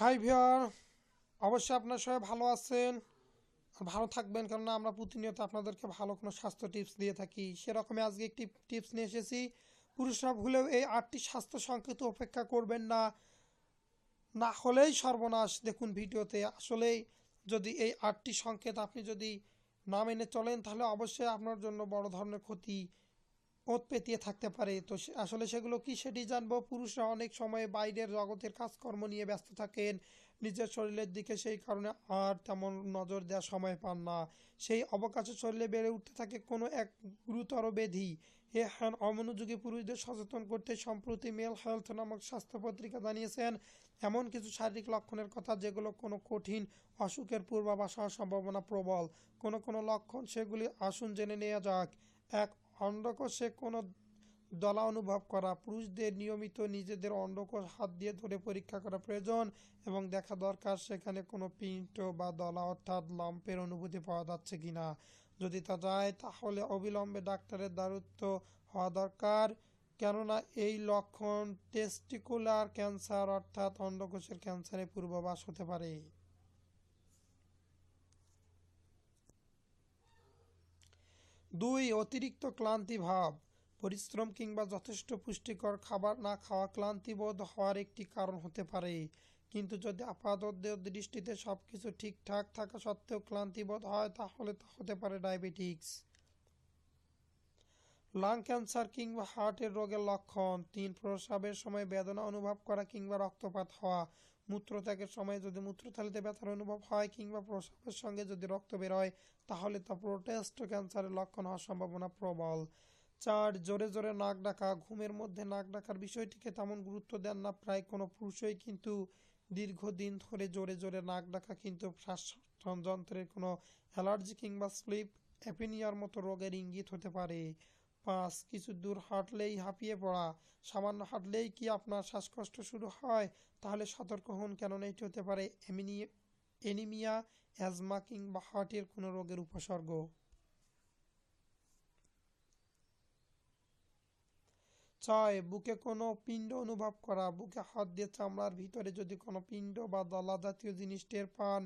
High viewer অবশ্যই আপনার সবাই ভালো আছেন, ভালো থাকবেন কেননা আমরা প্রতিনিয়ত আপনাদেরকে ভালো কোনো স্বাস্থ্য টিপস দিয়ে থাকি। সেরকমই আজকে একটি টিপস নিয়ে এসেছি। পুরুষরা ভুলেও এই আটটি স্বাস্থ্য সংকেত অপেক্ষা করবেন না। না হলেই সর্বনাশ দেখুন ভিডিওতে। আসলেই যদি এই আটটি সংকেত আপনি যদি না মেনে চলেন, তাহলে অবশ্যই আপনার জন্য বড় ধরনের ক্ষতি ওত পেতিয়ে থাকতে পারে। তো আসলে সেগুলো কি সেটি জানব? পুরুষরা অনেক সময় বাইরের জগতের কাজকর্ম নিয়ে ব্যস্ত থাকেন। নিজের শরীরের দিকে সেই কারণে আর তেমন নজর দেওয়ার সময় পান না। সেই অবকাশে শরীরে বেড়ে উঠতে থাকে কোনো এক গুরুতর ব্যাধি। এ হ্যান অমনোযোগী পুরুষদের সচেতন করতে সম্প্রতি মেল হেলথ নামক স্বাস্থ্য পত্রিকা জানিয়েছেন। এমন কিছু শারীরিক লক্ষণের কথা যেগুলো কোনো কঠিন অসুখের পূর্বাভাস হওয়ার সম্ভাবনা প্রবল। কোনো কোনো লক্ষণ সেগুলি আসুন জেনে নেওয়া যাক। এক অন্ডকোষে কোনো দলা অনুভব করা। পুরুষদের নিয়মিত নিজেদের অন্ডকোষ হাত দিয়ে ধরে পরীক্ষা করা প্রয়োজন এবং দেখা দরকার সেখানে কোনো পিণ্ড বা দলা অর্থাৎ লাম্পের অনুভূতি পাওয়া যাচ্ছে কিনা যদি তা যায়, তাহলে অবিলম্বে ডাক্তারের দ্বারস্থ হওয়া দরকার। কেননা এই লক্ষণ টেস্টিকুলার ক্যান্সার অর্থাৎ অন্ডকোষের ক্যান্সারের পূর্বাভাস হতে পারে। দুই, অতিরিক্ত ক্লান্তি ভাব। পরিশ্রম কিংবা যথেষ্ট পুষ্টিকর খাবার না খাওয়া ক্লান্তিবোধ হওয়ার একটি কারণ হতে পারে। কিন্তু যদি আপাতত দৃষ্টিতে সবকিছু ঠিকঠাক থাকা সত্ত্বেও ক্লান্তিবোধ হয়, তাহলে তা হতে পারে ডায়াবেটিক্স। লাং ক্যান্সার কিংবা হার্টের রোগের লক্ষণ। তিন, প্রস্রাবের সময় বেদনা অনুভব করা কিংবা রক্তপাত হওয়া। মূত্রত্যাগের সময় যদি মূত্রথলিতে ব্যথার অনুভব হয় কিংবা প্রস্রাবের সঙ্গে যদি রক্ত বের হয়, তাহলে তা প্রোটেস্ট ক্যান্সারের লক্ষণ হওয়ার সম্ভাবনা প্রবল। চার, জোরে জোরে নাক ডাকা, ঘুমের মধ্যে নাক ডাকার বিষয়টিকে তেমন গুরুত্ব দেন না প্রায় কোনো পুরুষই, কিন্তু দীর্ঘদিন ধরে জোরে জোরে নাক ডাকা কিন্তু শ্বাসযন্ত্রের কোনো অ্যালার্জি কিংবা স্লিপ, অ্যাপিনিয়ার মতো রোগের ইঙ্গিত হতে পারে। পাঁচ, কিছু দূর হাঁটলেই হাঁপিয়ে পড়া, সামান্য হাঁটলেই কি আপনার শ্বাসকষ্ট শুরু হয়? তাহলে সতর্ক হন, কেননা এটি হতে পারে এনিমিয়া, অ্যাজমা কিংবা হার্টের কোনো রোগের উপসর্গ। ছয়, বুকে কোনো পিণ্ড অনুভব করা। বুকে হাত দিয়ে চামড়ার ভিতরে যদি কোনো পিণ্ড বা দলা জাতীয় জিনিস টের পান,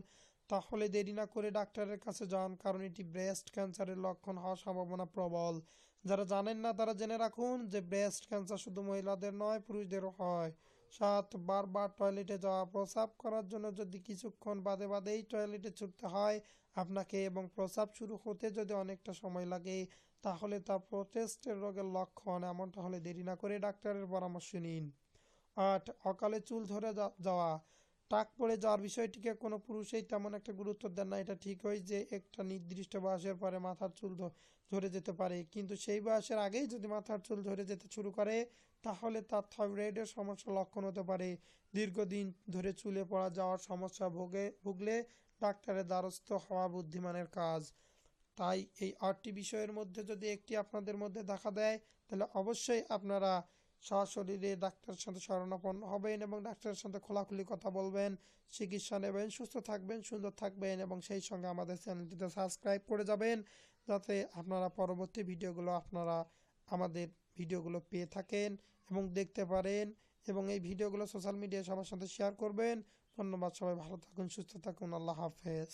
তাহলে দেরি না করে ডাক্তারের কাছে যান, কারণ এটি ব্রেস্ট ক্যান্সারের লক্ষণ হওয়ার সম্ভাবনা প্রবল। যারা জানেন না, তারা জেনে রাখুন যে ব্রেস্ট ক্যান্সার শুধু মহিলাদের নয়, পুরুষদেরও হয়। সাত, বারবার টয়লেটে যাওয়া প্রস্রাব করার জন্য যদি কিছুক্ষণ বাদে বাদেই টয়লেটে ছুটতে হয়, আপনাকে এবং প্রস্রাব শুরু হতে যদি অনেকটা সময় লাগে, তাহলে তা প্রোটেস্টের রোগের লক্ষণ এমনটা হলে দেরি না করে ডাক্তারের পরামর্শ নিন। আট, অকালে চুল ধরে যাওয়া। টাক পড়ে যাওয়ার বিষয়টিকে কোনো পুরুষই তেমন একটা গুরুত্ব দেন না। এটা ঠিকই যে একটা নির্দিষ্ট বয়সের পরে মাথার চুল ধ- ঝরে যেতে পারে। কিন্তু সেই বয়সের আগেই যদি মাথার চুল ঝরে যেতে শুরু করে, তাহলে তার থাইরয়েডের সমস্যা লক্ষণ হতে পারে। দীর্ঘদিন ধরে চুলে পড়া যাওয়ার সমস্যা ভোগে, ভুগলে ডাক্তারের দ্বারস্থ হওয়া বুদ্ধিমানের কাজ। তাই এই আটটি বিষয়ের মধ্যে যদি একটি আপনাদের মধ্যে দেখা দেয়, তাহলে অবশ্যই আপনারা সশরীরে ডাক্তারের সাথে শরণাপন্ন হবেন এবং ডাক্তারের সাথে খোলাখুলি কথা বলবেন, চিকিৎসা নেবেন, সুস্থ থাকবেন, সুন্দর থাকবেন এবং সেই সঙ্গে আমাদের চ্যানেলটিতে সাবস্ক্রাইব করে যাবেন যাতে আপনারা পরবর্তী ভিডিওগুলো আপনারা আমাদের ভিডিওগুলো পেয়ে থাকেন এবং দেখতে পারেন এবং এই ভিডিওগুলো সোশ্যাল মিডিয়ায় সবার সাথে শেয়ার করবেন। ধন্যবাদ সবাই, ভালো থাকুন, সুস্থ থাকুন, আল্লাহ হাফেজ।